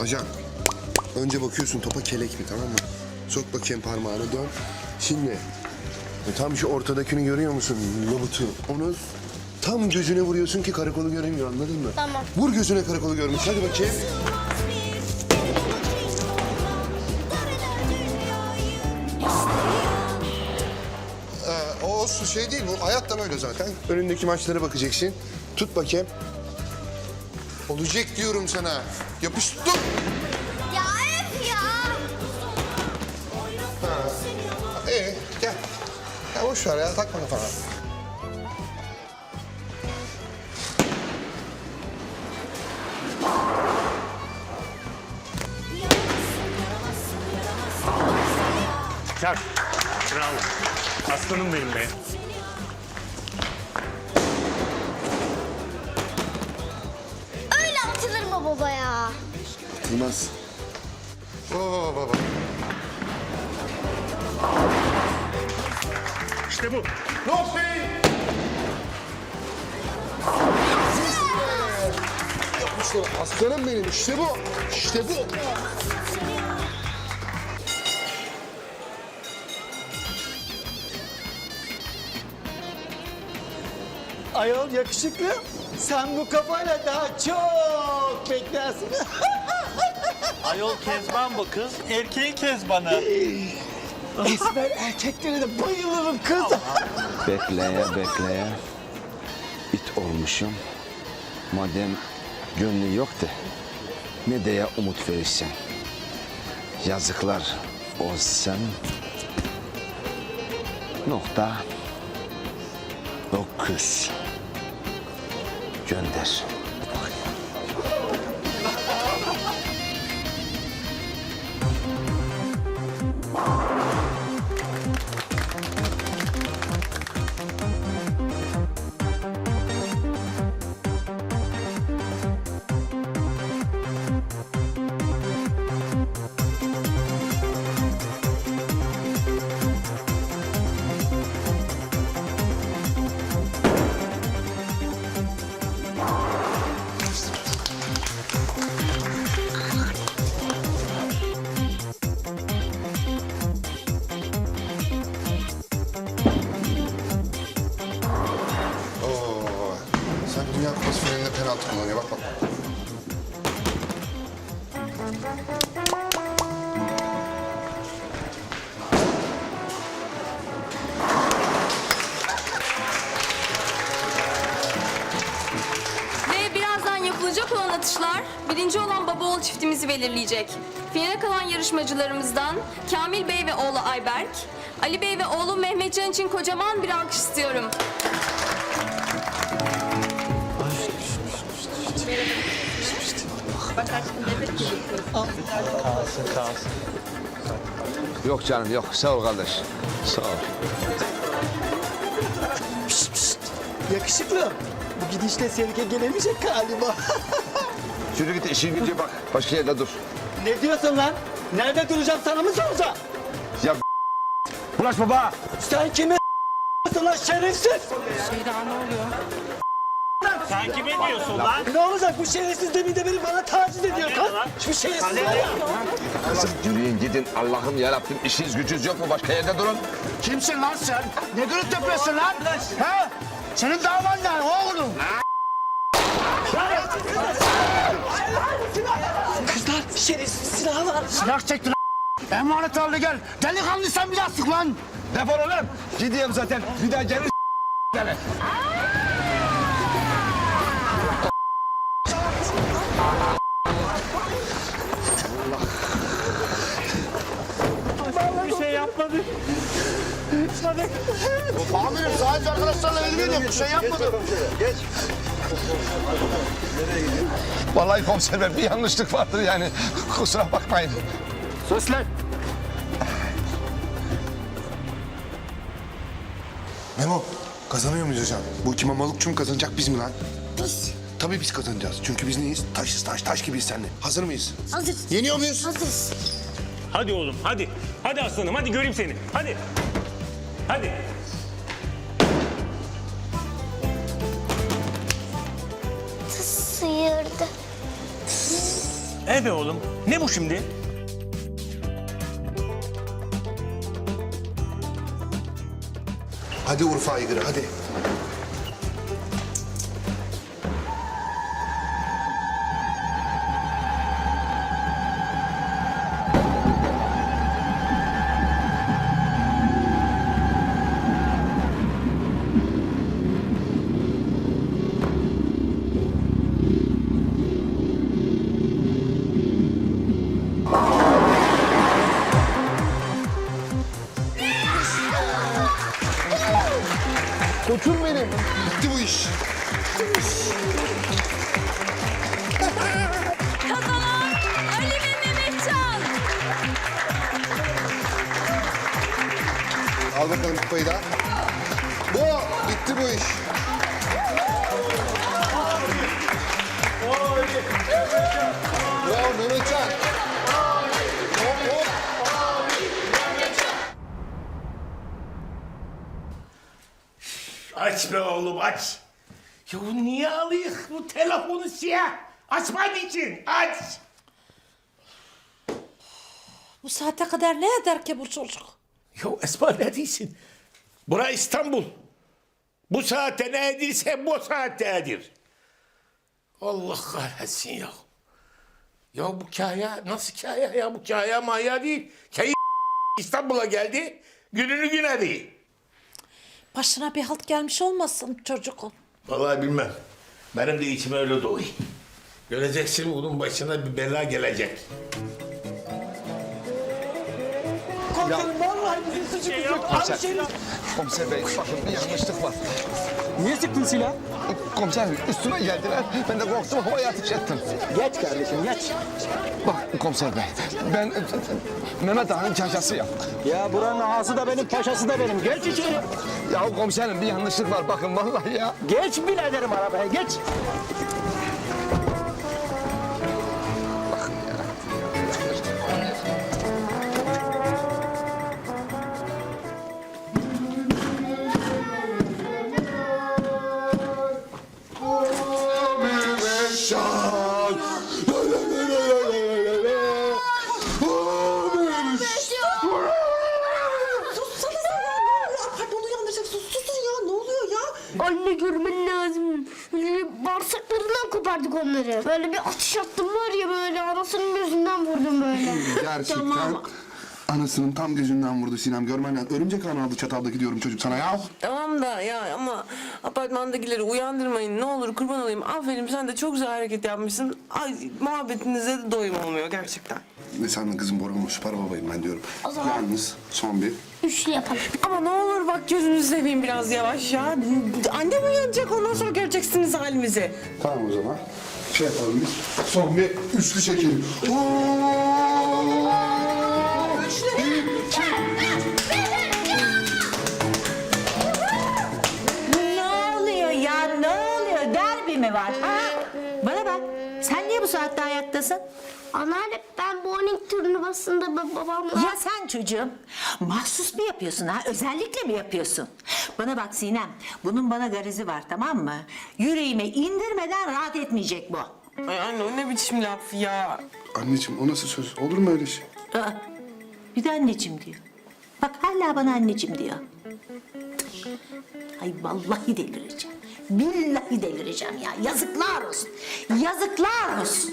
Ajan. Önce bakıyorsun topa kelek mi tamam mı? Sok bakayım parmağını dön. Şimdi e, tam şu ortadakini görüyor musun? Lobutu. Onu tam gözüne vuruyorsun ki karakolu göremiyor anladın mı? Tamam. Vur gözüne karakolu görmüş. Hadi bakayım. Ee, o olsun şey değil bu. Hayat da böyle zaten. Önündeki maçlara bakacaksın. Tut bakayım. Olacak diyorum sana. Yapıştır. Ya öf ya. İyi gel. Ya boş ver ya takma kafana. Çak. Kral. Aslanım benim be. Atılmaz. Oo baba. İşte bu. Yapmışlar. Aslanım benim. İşte bu. İşte bu. Ayol yakışıklı. Sen bu kafayla daha çok beklersin. Ayol Kezban bu kız, erkeğin Kezban'ı. Esmer erkeklere de bayılırım kız. Bekleye bekleye it olmuşum. Madem gönlü yoktu ne diye umut verirsen. Yazıklar olsun. Nokta. Dokuz. Gönder. Birinci olan baba oğul çiftimizi belirleyecek. Finale kalan yarışmacılarımızdan Kamil Bey ve oğlu Ayberk, Ali Bey ve oğlu Mehmetcan için kocaman bir alkış istiyorum. Yok canım yok. Sağ ol kardeş. Sağ ol. Yakışıklı. Bu gidişle Sevke gelemeyecek galiba. Yürü git işin gücü bak. Başka yerde dur. ne diyorsun lan? Nerede duracağım sana mı soracağım? Ya Ulaş baba. Sen kime lan şerefsiz? Sen kime diyorsun lan? Ne olacak bu şerefsiz demin de beni bana taciz ediyor. Kalk. Şu şerefsiz var ya. Kızım yürüyün gidin. Allah'ım yarabbim işiniz gücünüz yok mu? Başka yerde durun. Kimsin lan sen? Ne gürültü yapıyorsun lan? He? Senin davan ne oğlum? Kızlar şerefsiz silahı var. Silah çekti lan. Emanet aldı gel. Delikanlı sen biraz sık lan. Defol oğlum. Gidiyorum zaten. Bir daha gelir beni. Bir şey yapmadı. Amirim sadece arkadaşlarla ilgileniyorum. Bir şey yapmadım. Geç. Vallahi komiser bir yanlışlık vardır yani. Kusura bakmayın. Sus lan. Memo kazanıyor muyuz hocam? Bu iki mamalık mu kazanacak biz mi lan? Biz Tabii biz kazanacağız. Çünkü biz neyiz? Taşız taş, taş gibiyiz seninle. Hazır mıyız? hazırız. Yeniyor muyuz? Hazırız. Hadi oğlum hadi. Hadi aslanım hadi göreyim seni. Hadi. Hadi. Sıyırdı. E be oğlum. Ne bu şimdi? Hadi Urfa Aygır'ı hadi. Bakalım kupayı da. Bu. Bitti bu iş. Bravo Mehmetcan. Hop hop. Aç be oğlum aç. Ya bu niye alıyor bu telefonu siyah? Açman için aç. Bu saate kadar ne eder ki bu çocuk? Ya Esma ne diyorsun? Bura İstanbul. Bu saatte ne edirse bu saatte edir. Allah kahretsin ya. Ya bu kaya nasıl kaya ya bu kaya maya değil. Kaya İstanbul'a geldi gününü güne değil. Başına bir halt gelmiş olmasın çocuğun. Vallahi bilmem. Benim de içime öyle doluyor. Göreceksin bunun başına bir bela gelecek. Komiserim yok. Abi şey Komiser bey bakın bir yanlışlık var. Niye sıktın silah? Komiserim üstüme geldiler. Ben de korktum havaya ateş ettim. Geç kardeşim geç. Bak komiser bey ben Mehmet Ağa'nın çarşasıyım. Ya buranın ağası da benim paşası da benim. Geç içeri. Ya komiserim bir yanlışlık var bakın vallahi ya. Geç biraderim arabaya geç. Ya? Anne görmen lazım. Böyle bağırsaklarından kopardık onları. Böyle bir atış attım var ya böyle anasının gözünden vurdum böyle. Gerçekten anasının tam gözünden vurdu Sinem görmen lazım. Örümcek ağını aldı çataldaki diyorum çocuk sana ya. Tamam da ya ama apartmandakileri uyandırmayın ne olur kurban olayım. Aferin sen de çok güzel hareket yapmışsın. Ay muhabbetinize de doyum olmuyor gerçekten. Ne sandın kızım borulmuş para babayım ben diyorum. Yalnız son bir. Üçlü yapalım. Ama ne olur bak gözünüzü seveyim biraz yavaş ya. Annem uyanacak ondan sonra göreceksiniz halimizi. Tamam o zaman. Şey yapalım biz. Son bir üçlü çekelim. Ne Anneanne ben bowling turnuvasında ba- babamla... Ya sen çocuğum mahsus mu yapıyorsun ha? Özellikle mi yapıyorsun? Bana bak Sinem bunun bana garizi var tamam mı? Yüreğime indirmeden rahat etmeyecek bu. Ay anne o ne biçim laf ya. Anneciğim o nasıl söz? Olur mu öyle şey? Aa, bir de anneciğim diyor. Bak hala bana anneciğim diyor. Ay vallahi delireceğim. Billahi delireceğim ya. Yazıklar olsun. Yazıklar olsun.